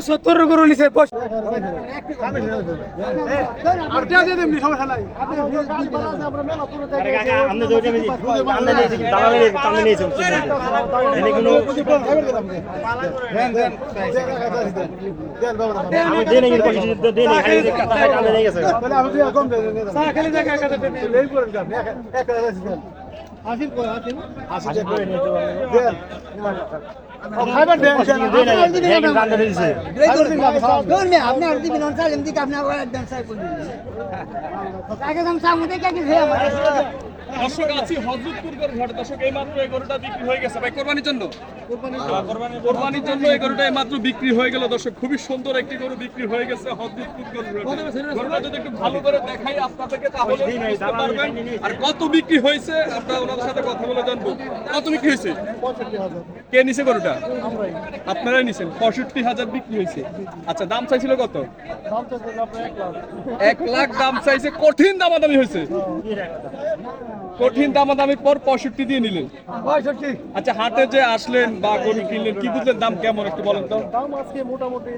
সত্তর গরু নিছে অনসার এমনি আপনি আবার করে দিবেন আগে দর্শক আছি হজরতপুর দর্শক এই মাত্র এই গরুটা বিক্রি হয়ে গেছে ভাই কোরবানির জন্য কোরবানির জন্য এই গরুটা এই মাত্র বিক্রি হয়ে গেল দর্শক খুবই সুন্দর একটি গরু বিক্রি হয়ে গেছে হজরতপুর গরুর গরুটা যদি একটু ভালো করে দেখাই আপনাদেরকে তাহলে বুঝতে পারবেন আর কত বিক্রি হয়েছে আমরা ওনাদের সাথে কথা বলে জানব কত বিক্রি হয়েছে কে নিছে গরুটা আপনারাই নিছেন পঁয়ষট্টি হাজার বিক্রি হয়েছে। আচ্ছা দাম চাইছিল কত? এক লাখ দাম চাইছে কঠিন দামাদামি হয়েছে। কঠিন দামাদামি পর পঁয়ষট্টি দিয়ে নিলেন। আচ্ছা হাটে যে আসলেন বা গরু কিনলেন কি বুঝলেন দাম কেমন একটু বলেন তো? দাম আজকে মোটামুটি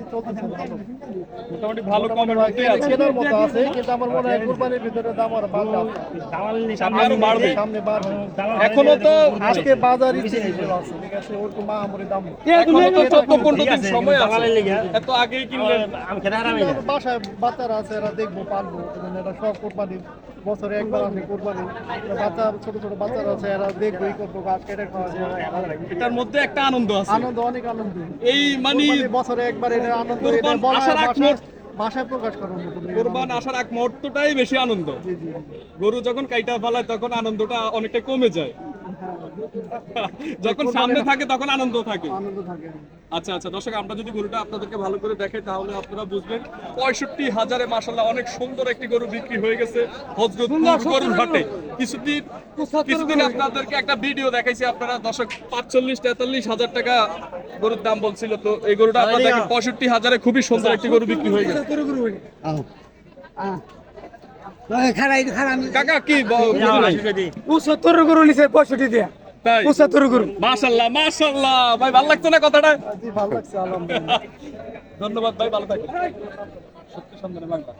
মোটামুটি ভালো কমের মধ্যে আছে। কেনার মতো আছে কিন্তু আমার মনে হয় কুরবানির ভিতরে দাম আর বাড়বে। সামনে বাড়বে। এখনও তো আজকে বাজার ইচ্ছে আছে ওরকম কিনলেন আমার বাসায় বাচ্চারা আছে এরা দেখব পারব। এটা সব কোরবানি বছরে একবার আসে কোরবানি বাচ্চা ছোট ছোট বাচ্চারা আছে এরা দেখব এই করব গাছ কেটে খাওয়া এটার মধ্যে একটা আনন্দ আছে। আনন্দ অনেক আনন্দ। এই মানে বছরে একবার এটা আনন্দ আসার ভাষায়- প্রকাশ করার মতো কোরবান আসার এক মুহূর্তটাই বেশি আনন্দ। গরু যখন কাইটা ফেলায় তখন আনন্দটা অনেকটা কমে যায়। যখন সামনে থাকে তখন আনন্দ থাকে। আনন্দ থাকে। আচ্ছা আচ্ছা দর্শক আমরা যদি গরুটা আপনাদেরকে ভালো করে দেখাই তাহলে আপনারা বুঝবেন পঁয়ষট্টি হাজারে মাসাল্লাহ অনেক সুন্দর একটি গরু বিক্রি হয়ে গেছে হজরত গরুর হাটে। কিছুদিন কিছুদিন আপনাদেরকে একটা ভিডিও দেখাইছি আপনারা দর্শক পাঁচচল্লিশ তেতাল্লিশ হাজার টাকা গরুর দাম বলছিল। তো এই গরুটা আপনাদের পঁয়ষট্টি হাজারে খুবই সুন্দর একটি গরু বিক্রি হয়ে গেছে। কাকা কি নাই? সত্তর গরু নিছে পঁয়ষট্টি দিয়া। তাই? পঁচাত্তর গরু মাশাল্লাহ মাশাল্লাহ ভাই ভালো লাগছে না কথাটা? জি ভালো লাগছে আলহামদুলিল্লাহ। ধন্যবাদ ভাই ভালো থাকেন সত্যি সন্ধানে বাংলা।